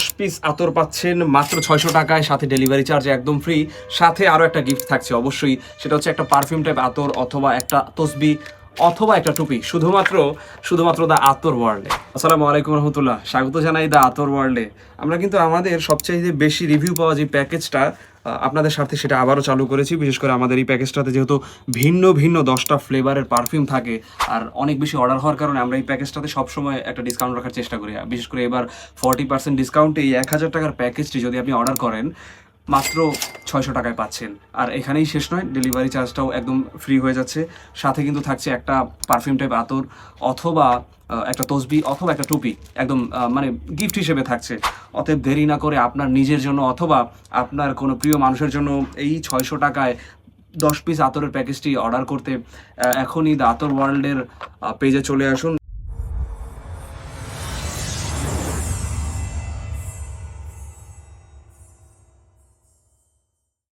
দশ পিস আতর পাচ্ছেন, মাত্র ছয়শো টাকায় সাথে ডেলিভারি চার্জ একদম ফ্রি সাথে আরও একটা গিফট থাকছে অবশ্যই, সেটা হচ্ছে একটা পারফিউম টাইপ আতর অথবা একটা তসবি অথবা একটা টুপি, শুধুমাত্র শুধুমাত্র দ্য আতর ওয়ার্ল্ডে আসসালামু আলাইকুম রহমতুল্লাহ, স্বাগত জানাই দ্য আতর ওয়ার্ল্ডে আমরা কিন্তু আমাদের সবচেয়ে বেশি রিভিউ পাওয়া যে প্যাকেজটা আপনাদের স্বার্থে সেটা আবারও চালু করেছি। বিশেষ করে আমাদের এই প্যাকেজটাতে যেহেতু ভিন্ন ভিন্ন দশটা ফ্লেভারের পারফিউম থাকে আর অনেক বেশি অর্ডার হওয়ার কারণে আমরা এই প্যাকেজটাতে সবসময় একটা ডিসকাউন্ট রাখার চেষ্টা করি। বিশেষ করে এবার ফর্টি পার্সেন্ট ডিসকাউন্টে এই এক হাজার টাকার প্যাকেজটি যদি আপনি অর্ডার করেন মাত্র ছয়শো টাকায় পাচ্ছেন। আর এখানেই শেষ নয় ডেলিভারি চার্জটাও একদম ফ্রি হয়ে যাচ্ছে। সাথে কিন্তু থাকছে একটা পারফিউম টাইপ আতর অথবা একটা তসবি অথবা একটা টুপি। একদম মানে গিফট হিসেবে থাকছে। অতএব দেরি না করে আপনার নিজের জন্য অথবা আপনার কোনো প্রিয় মানুষের জন্য এই ছয়শো টাকায় দশ পিস আতরের প্যাকেজটি অর্ডার করতে এখনই দ্য আতর ওয়ার্ল্ডের পেজে চলে আসুন।